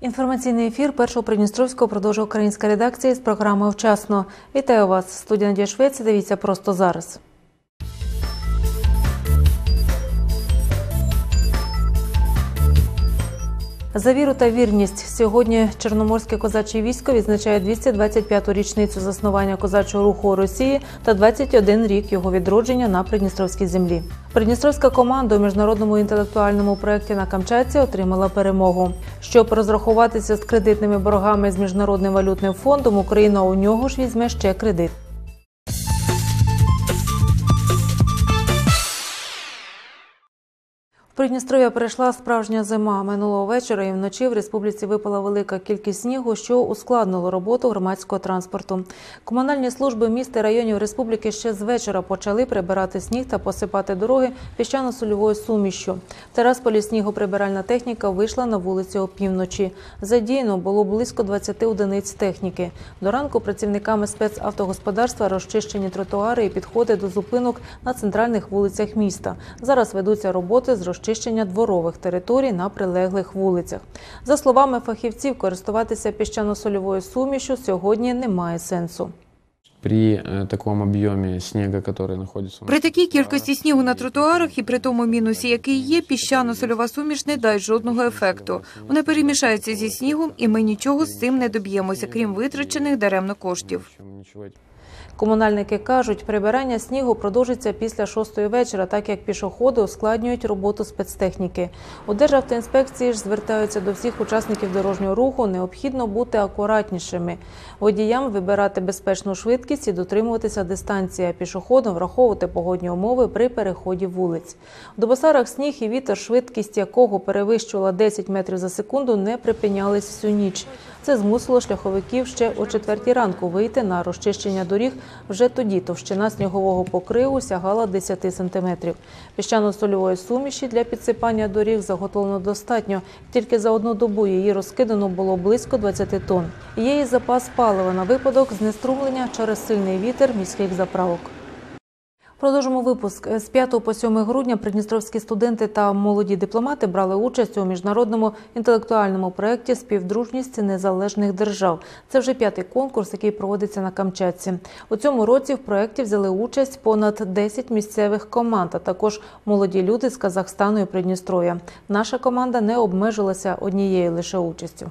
Інформаційний ефір першого Придністровського продовжує українська редакція з програми Вчасно. Вітаю вас, студія Надія Швець. Дивіться просто зараз. За віру та вірність сьогодні Чорноморське козаче військо відзначає 225-ту річницю заснування козачого руху у Росії та 21 рік його відродження на Придністровській землі. Придністровська команда у міжнародному інтелектуальному проєкті на Камчатці отримала перемогу. Щоб розрахуватися з кредитними боргами з міжнародним валютним фондом, Україна у нього ж візьме ще кредит. Придністров'я перейшла справжня зима. Минулого вечора і вночі в республіці випала велика кількість снігу, що ускладнило роботу громадського транспорту. Комунальні служби міст і районів республіки ще з вечора почали прибирати сніг та посипати дороги піщано-сольовою сумішшю. В Терасполі снігоприбиральна техніка вийшла на вулицю опівночі. Задіяно було близько 20 одиниць техніки. До ранку працівниками спецавтогосподарства розчищені тротуари і підходи до зупинок на центральних вулицях міста. Зараз ведуться роботи з розчищення розчищення дворових територій на прилеглих вулицях. За словами фахівців, користуватися піщано-сольовою сумішю сьогодні немає сенсу. При э, такому об'ємі снігу, який знаходиться При такій кількості снігу на тротуарах і при тому мінусі, який є, піщано-сольова суміш не дасть жодного ефекту. Вона перемішається зі снігом, і ми нічого з цим не доб'ємося, крім витрачених даремно коштів. Комунальники кажуть, прибирання снігу продовжиться після шостої вечора, так як пішоходи ускладнюють роботу спецтехніки. У Державтоінспекції ж звертаються до всіх учасників дорожнього руху. Необхідно бути акуратнішими. Водіям вибирати безпечну швидкість і дотримуватися дистанції, а пішоходам враховувати погодні умови при переході вулиць. В Добосарах сніг і вітер, швидкість якого перевищувала 10 метрів за секунду, не припинялись всю ніч. Це змусило шляховиків ще о четвертій ранку вийти на розчищення доріг. Вже тоді товщина снігового покриву сягала 10 сантиметрів. Піщано-сольової суміші для підсипання доріг заготовлено достатньо. Тільки за одну добу її розкидано було близько 20 тонн. Є і запас палива на випадок знеструмлення через сильний вітер міських заправок. Продовжимо випуск з 5 по 7 грудня. Придністровські студенти та молоді дипломати брали участь у міжнародному інтелектуальному проєкті Співдружність незалежних держав. Це вже п'ятий конкурс, який проводиться на Камчатці. У цьому році в проєкті взяли участь понад 10 місцевих команд, а також молоді люди з Казахстану і Придністров'я. Наша команда не обмежилася однією лише участю.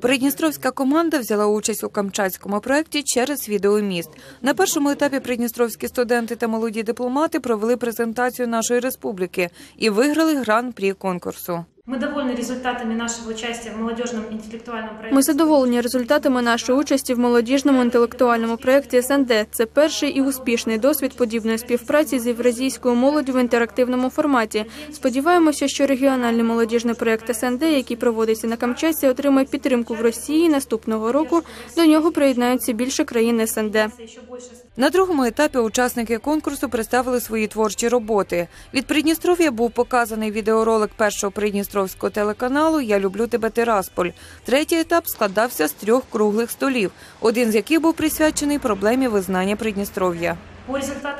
Придністровська команда взяла участь у камчатському проєкті через відеоміст. На першому етапі придністровські студенти та молоді дипломати провели презентацію нашої республіки і виграли гран-прі конкурсу. Ми довольні результатами нашого участі в молодіжному інтелектуальному проєкті. Ми задоволені результатами нашої участі в молодіжному інтелектуальному проєкті СНД. Це перший і успішний досвід подібної співпраці з євразійською молоддю в інтерактивному форматі. Сподіваємося, що регіональний молодіжний проєкт СНД, який проводиться на Камчатці, отримає підтримку в Росії наступного року. До нього приєднаються більше країн СНД. На другому етапі учасники конкурсу представили свої творчі роботи. Від Придністров'я був показаний відеоролик першого Придністровського телеканалу Я люблю тебе Тирасполь. Третій етап складався з трьох круглих столів, один з яких був присвячений проблемі визнання Придністров'я.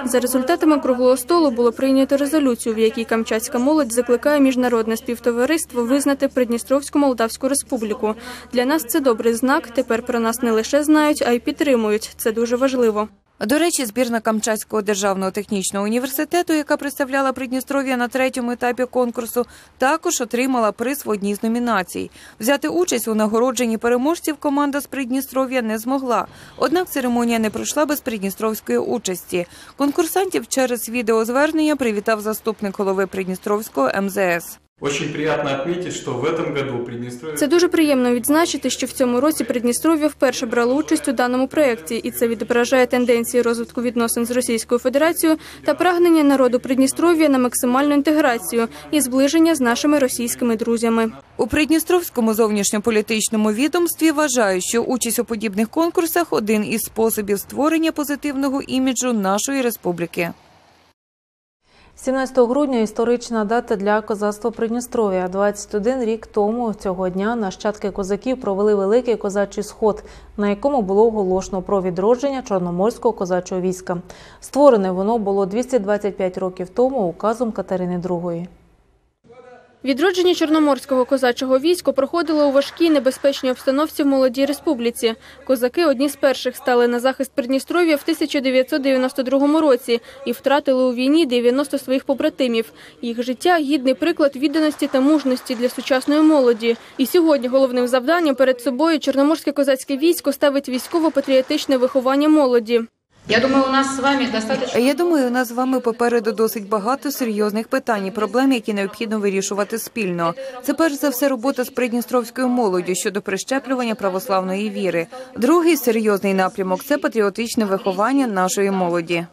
За результатами круглого столу було прийнято резолюцію, в якій Камчатська молодь закликає міжнародне співтовариство визнати Придністровську Молдавську Республіку. Для нас це добрий знак. Тепер про нас не лише знають, а й підтримують. Це дуже важливо. До речі, збірна Камчатського державного технічного університету, яка представляла Придністров'я на третьому етапі конкурсу, також отримала приз в одній з номінацій. Взяти участь у нагородженні переможців команда з Придністров'я не змогла. Однак церемонія не пройшла без придністровської участі. Конкурсантів через відеозвернення привітав заступник голови Придністровського МЗС. Очень приятно отметить, что в этом году Приднестровье... Це дуже приємно відзначити, що в цьому році Придністров'я вперше брало участь у даному проєкті, і це відображає тенденції розвитку відносин з Російською Федерацією та прагнення народу Придністров'я на максимальну інтеграцію і зближення з нашими російськими друзями. У Придністровському зовнішньополітичному відомстві вважають, що участь у подібних конкурсах один із способів створення позитивного іміджу нашої республіки. 17 грудня історична дата для козацтва Придністров'я. 21 рік тому цього дня нащадки козаків провели великий козачий сход, на якому було оголошено про відродження чорноморського козачого війська. Створене воно було 225 років тому указом Катерини II. Відродження Чорноморського козачого війська проходило у важкій небезпечній обстановці в молодій республіці. Козаки одні з перших стали на захист Придністров'я в 1992 році і втратили у війні 90 своїх побратимів. Їх життя – гідний приклад відданості та мужності для сучасної молоді. І сьогодні головним завданням перед собою Чорноморське козацьке військо ставить військово-патріотичне виховання молоді. Я думаю, у нас с вами достаточно... Я думаю, у нас з вами попереду досить багато серйозних питань і проблем, які необхідно вирішувати спільно. Це перш за все робота з придністровською молоддю щодо прищеплювання православної віри. Другий серйозний напрямок це патріотичне виховання нашої молоді.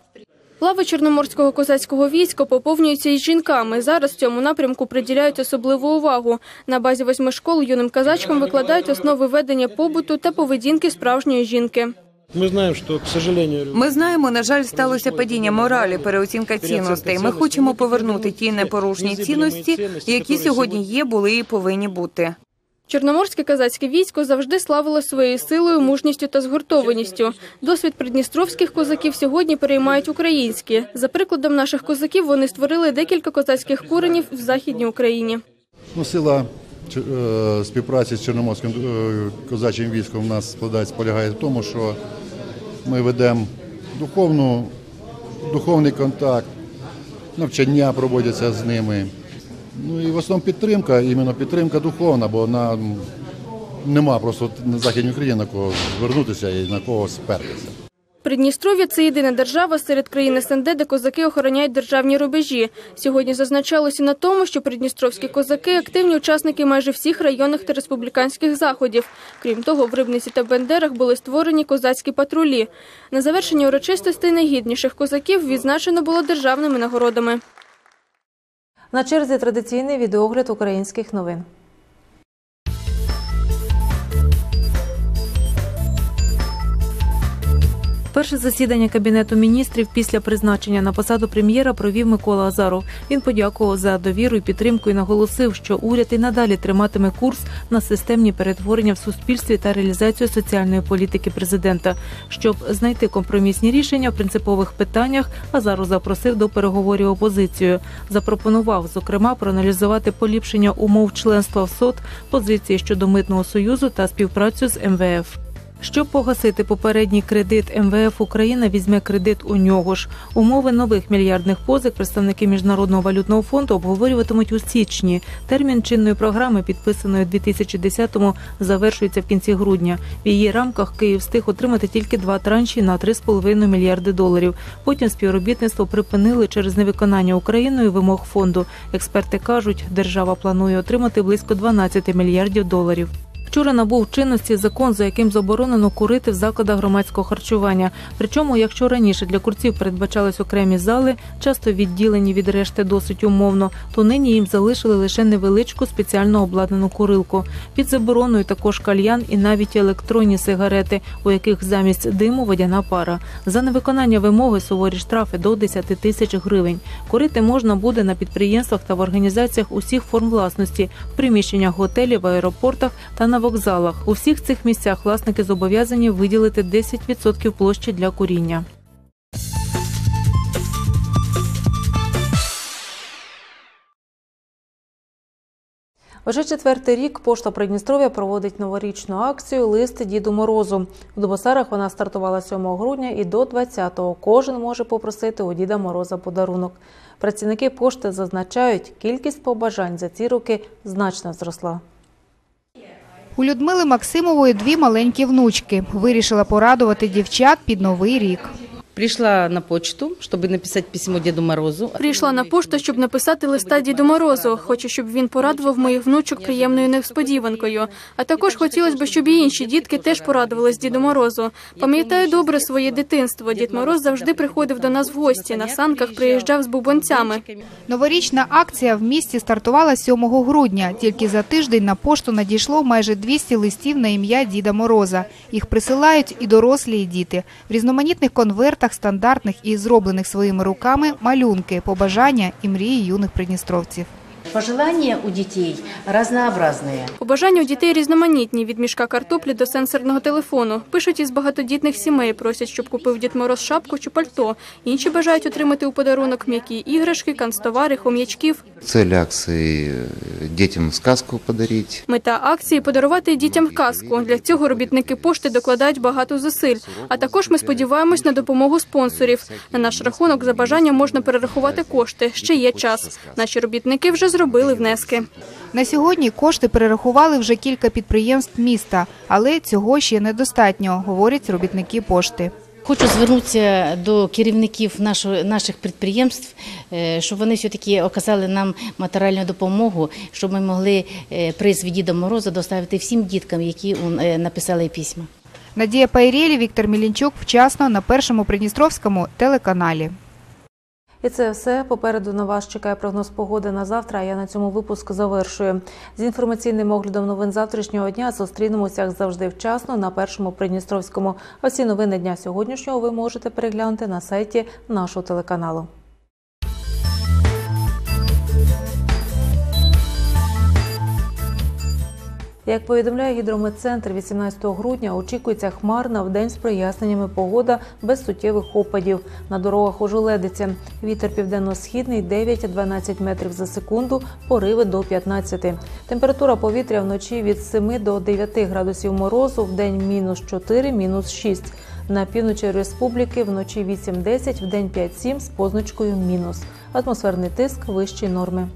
Лави Чорноморського козацького війська поповнюються і жінками. Зараз цьому напрямку приділяють особливу увагу. На базі восьми школ юним казачкам викладають основи ведення побуту та поведінки справжньої жінки. Мы знаем, что, к сожалению, Ми знаємо, на жаль, сталося падіння моралі, переоцінка цінностей. Ми хочемо повернути ті непорушні цінності, які сьогодні є, були і повинні бути. Чорноморське козацьке військо завжди славило своєю силою, мужністю та згуртованістю. Досвід придністровських козаків сьогодні переймають українські. За прикладом наших козаків вони створили декілька козацьких куренів в Західній Україні. Ну, сила е, співпраці з Чорноморським е, козачим військом в нас складається, полягає в тому, що ми ведемо духовну, духовний контакт, навчання проводяться з ними. Ну і в основному підтримка, іменно підтримка духовна, бо нам нема просто на Західній Україні на кого звернутися і на кого спертися. Придністров'я – це єдина держава серед країн СНД, де козаки охороняють державні рубежі. Сьогодні зазначалося на тому, що придністровські козаки – активні учасники майже всіх районних та республіканських заходів. Крім того, в Рибниці та Бендерах були створені козацькі патрулі. На завершення урочистостей найгідніших козаків відзначено було державними нагородами. На черзі традиційний відеогляд українських новин. Перше засідання кабінету міністрів після призначення на посаду прем'єра провів Микола Азаров. Він подякував за довіру і підтримку і наголосив, що уряд і надалі триматиме курс на системні перетворення в суспільстві та реалізацію соціальної політики президента. Щоб знайти компромісні рішення в принципових питаннях, Азаров запросив до переговорів опозицію. Запропонував зокрема проаналізувати поліпшення умов членства в СОТ, позиції щодо митного союзу та співпрацю з МВФ. Щоб погасити попередній кредит, МВФ Україна візьме кредит у нього ж. Умови нових мільярдних позик представники міжнародного валютного фонду обговорюватимуть у січні. Термін чинної програми, підписаної у 2010-му, завершується в кінці грудня. В її рамках Київ встиг отримати тільки два транші на 3,5 мільярди доларів. Потім співробітництво припинили через невиконання Україною вимог фонду. Експерти кажуть, держава планує отримати близько 12 мільярдів доларів. Вчора набув чинності закон, за яким заборонено курити в закладах громадського харчування. Причому, якщо раніше для курців передбачались окремі зали, часто відділені від решти досить умовно, то нині їм залишили лише невеличку спеціально обладнану курилку. Під забороною також кальян і навіть електронні сигарети, у яких замість диму водяна пара. За невиконання вимоги суворі штрафи до 10 тисяч гривень. Курити можна буде на підприємствах та в організаціях усіх форм власності, в приміщеннях готелів, аеропортах та на вокзалах. У всіх цих місцях власники зобов'язані виділити 10% площі для куріння. Вже четвертий рік пошта Придністров'я проводить новорічну акцію Лист Діду Морозу. В Дубосарах вона стартувала 7 грудня і до 20-го кожен може попросити у Діда Мороза подарунок. Працівники пошти зазначають, кількість побажань за ці роки значно зросла. У Людмили Максимової дві маленькі внучки. Вирішила порадувати дівчат під новий рік. Пришла на почту, чтобы написать письмо Деду Морозу. Прийшла на пошту, щоб написати листа Діду Морозу. Хочу, щоб він порадував моїх внучок приємною несподіванкою. А також хотілося б, щоб і інші дітки теж порадувались Діду Морозу. Пам'ятаю добре своє дитинство. Дід Мороз завжди приходив до нас в гості. На санках приїжджав з бубонцями. Новорічна акція в місті стартувала 7 грудня. Тільки за тиждень на пошту надійшло майже 200 листів на ім'я Діда Мороза. Їх присилають і дорослі, і діти. В різноманітних конвертах стандартних і зроблених своїми руками малюнки, побажання і мрії юних придністровців. Пожелания у детей разнообразные. Побажання у дітей різноманітні від мішка картоплі до сенсорного телефону. Пишуть із багатодітних сімей, просять, щоб купив Дід Мороз шапку чи пальто. Інші бажають отримати у подарунок м'які іграшки, канцтовари, хом'ячків. Цель акции э, детям сказку подарить. Мета акції подарувати дітям казку. Для цього робітники пошти докладають багато зусиль. А також ми сподіваємось на допомогу спонсорів. На наш рахунок за бажанням можна перерахувати кошти. Ще є час. Наші робітники вже зробили внески. На сьогодні кошти перерахували вже кілька підприємств міста, але цього ще недостатньо, говорять робітники пошти. Хочу звернутися до керівників нашого, наших підприємств, е, щоб вони все-таки оказали нам матеріальну допомогу, щоб ми могли е, приз від Діда Мороза доставити всім діткам, які е, написали письма. Надія Пайрєлі, Віктор Мілінчук вчасно на першому Придністровському телеканалі. І це все. Попереду на вас чекає прогноз погоди на завтра. а Я на цьому випуск завершую. З інформаційним оглядом новин завтрашнього дня зустрінемося як завжди вчасно на першому Придністровському. А всі новини дня сьогоднішнього ви можете переглянути на сайті нашого телеканалу. Як повідомляє гідрометцентр, 18 грудня очікується хмарна в день з проясненнями погода без суттєвих опадів. На дорогах ожеледиться. Вітер південно-східний 9-12 метрів за секунду, пориви до 15. Температура повітря вночі від 7 до 9 градусів морозу, в день мінус 4, мінус 6. На півночі республіки вночі 8-10, в день 5-7 з позначкою мінус. Атмосферний тиск вищі норми.